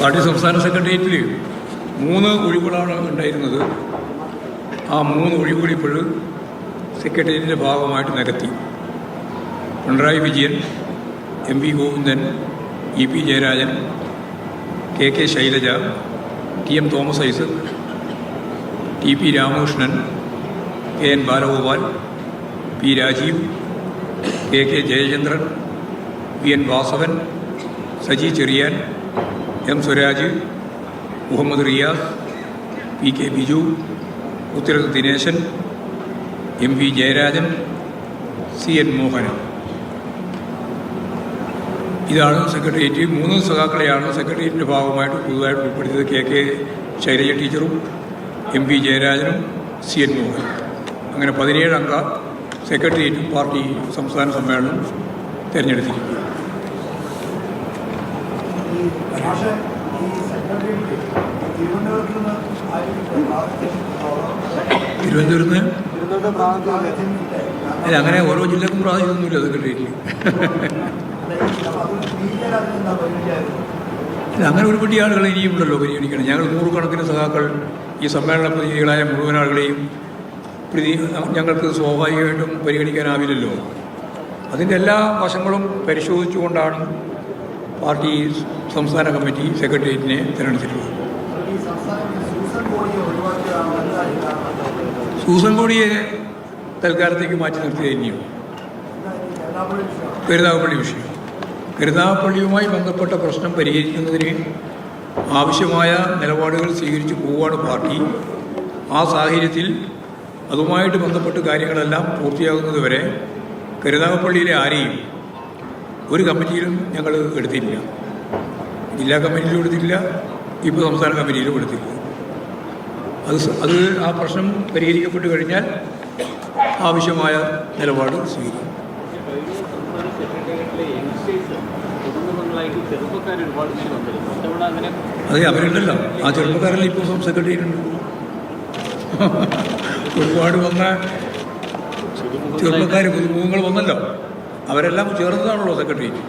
Party സംസ്ഥാന സെക്രട്ടേറിയറ്റിൽ മൂന്ന് ഒഴിവുകളാണ് ഉണ്ടായിരുന്നത്. ആ മൂന്ന് ഒഴിവുകൾ ഇപ്പോൾ സെക്രട്ടേറിയറ്റിന്റെ ഭാഗമായിട്ട് നിരത്തി. Pinarayi Vijayan M V Govindan E P Jayarajan K K Shailaja T M Thomas Isaac T P Ramakrishnan K N Balagopal P Rajeev K K Jayachandran V N Vasavan Saji Cherian M Swaraj Muhammad Riyas P K Biju Utharath Dineshan M V Jayarajan C N Mohanan. ഇതാണ് secretariat. മൂന്ന് സഖാക്കളെയാണ് സെക്രട്ടേറിയറ്റിന്റെ ഭാഗമായിട്ട് പുതുതായിട്ട് ഉൾപ്പെടുത്തിയത്. K K Shailaja ടീച്ചറും M V ജയരാജനും C N Mohan അങ്ങനെ പതിനേഴ് അംഗ സെക്രട്ടേറിയറ്റും പാർട്ടി സംസ്ഥാന സമ്മേളനം തിരഞ്ഞെടുത്തിരിക്കുന്നു. പക്ഷേ ഈ സെക്രട്ടറിയേറ്റ് തിരുവനന്തപുരത്ത്? നിന്ന് തിരുവനന്തപുരത്ത്? അല്ല അങ്ങനെ ഓരോ ജില്ലക്കും പ്രാതിനിധ്യമൊന്നുമില്ല അതൊക്കെ അല്ല, അങ്ങനെ ഒരു പറ്റി ആളുകളെ ഇനിയും ഉണ്ടല്ലോ പരിഗണിക്കണം. ഞങ്ങൾ നൂറുകണക്കിന് സഖാക്കൾ ഈ സമ്മേളന പ്രതിനിധികളായ മുഴുവൻ ആളുകളെയും പ്രതി ഞങ്ങൾക്ക് സ്വാഭാവികമായിട്ടും പരിഗണിക്കാനാവില്ലല്ലോ. അതിന്റെ എല്ലാ വശങ്ങളും പരിശോധിച്ചുകൊണ്ടാണ് പാർട്ടി സംസ്ഥാന കമ്മിറ്റി സെക്രട്ടേറിയറ്റിനെ തിരഞ്ഞെടുത്തിട്ടുള്ളത്. സൂസൻ കോടിയെ തൽക്കാലത്തേക്ക് മാറ്റി നിർത്തി കഴിഞ്ഞു കരുതാപ്പള്ളി വിഷയം. കരുതാപ്പള്ളിയുമായി ബന്ധപ്പെട്ട പ്രശ്നം പരിഹരിക്കുന്നതിന് ആവശ്യമായ നിലപാടുകൾ സ്വീകരിച്ചു പോവുകയാണ് പാർട്ടി. ആ സാഹചര്യത്തിൽ അതുമായിട്ട് ബന്ധപ്പെട്ട് കാര്യങ്ങളെല്ലാം പൂർത്തിയാകുന്നതുവരെ കരുതാപ്പള്ളിയിലെ ആരെയും ഒരു കമ്മിറ്റിയിലും ഞങ്ങൾ എടുത്തില്ല. ജില്ലാ കമ്മിറ്റിയിലും എടുത്തില്ല ഇപ്പോൾ സംസ്ഥാന കമ്മിറ്റിയിലും എടുത്തില്ല. അത് അത് ആ പ്രശ്നം പരിഹരിക്കപ്പെട്ട് കഴിഞ്ഞാൽ ആവശ്യമായ നിലപാട് സ്വീകരിക്കും. അതെ അവരുണ്ടല്ലോ. ആ ചെറുപ്പക്കാരെല്ലാം ഇപ്പോൾ സെക്രട്ടറി ഉണ്ട്. ഒരുപാട് വന്ന ചെറുപ്പക്കാർ പുതുമുഖങ്ങൾ വന്നല്ലോ. അവരെല്ലാം ചേർന്നതാണല്ലോ സെക്രട്ടേറിയറ്റ്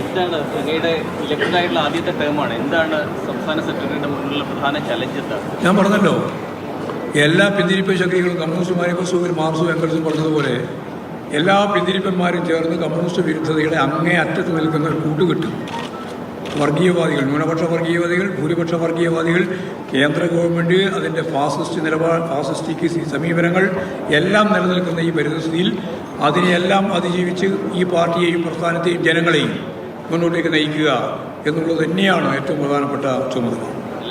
എന്താണ് അങ്ങയുടെ ഇലക്ടഡ് ആയിട്ടുള്ള ആദ്യത്തെ ടേമാണ് എന്താണ് സംസ്ഥാന സെക്രട്ടറിയുടെ മുന്നിലുള്ള പ്രധാന ചലഞ്ച് എന്താണ്? ഞാൻ പറഞ്ഞല്ലോ എല്ലാ പിന്തിരിപ്പ് ശക്തികളും കമ്മ്യൂണിസ്റ്റ് കുറിച്ച് മാർസും എംഗൽസും പറഞ്ഞതുപോലെ എല്ലാ പിന്തിരിപ്പന്മാരും ചേർന്ന് കമ്മ്യൂണിസ്റ്റ് വിരുദ്ധതയുടെ അങ്ങേ അറ്റത്ത് നിൽക്കുന്ന ഒരു കൂട്ടുകെട്ട്. വർഗീയവാദികൾ ന്യൂനപക്ഷ വർഗീയവാദികൾ ഭൂരിപക്ഷ വർഗീയവാദികൾ കേന്ദ്ര ഗവൺമെന്റ് അതിന്റെ ഫാസിസ്റ്റ് നിലപാട് ഫാസിസ്റ്റിക്ക് സമീപനങ്ങൾ എല്ലാം നിലനിൽക്കുന്ന ഈ പരിതസ്ഥിതിയിൽ അതിനെയെല്ലാം അതിജീവിച്ച് ഈ പാർട്ടിയെയും പ്രസ്ഥാനത്തെയും ജനങ്ങളെയും മുന്നോട്ടേക്ക് നയിക്കുക എന്നുള്ളത് തന്നെയാണ് ഏറ്റവും പ്രധാനപ്പെട്ട ചുമതല.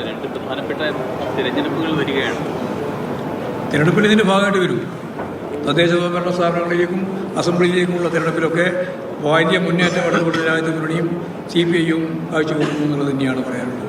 രണ്ട് പ്രധാനപ്പെട്ട തിരഞ്ഞെടുപ്പുകൾ വരികയാണ്. തിരഞ്ഞെടുപ്പിൽ ഇതിന്റെ ഭാഗമായിട്ട് വരും. തദ്ദേശ സ്വയംഭരണ സ്ഥാപനങ്ങളിലേക്കും അസംബ്ലിയിലേക്കുമുള്ള തിരഞ്ഞെടുപ്പിലൊക്കെ വലിയ മുന്നേറ്റം ഇടതുപക്ഷ മുന്നണിയും സി പി ഐയും കാഴ്ചവെക്കുന്നു എന്നുള്ളത് തന്നെയാണ് പറയാനുള്ളത്.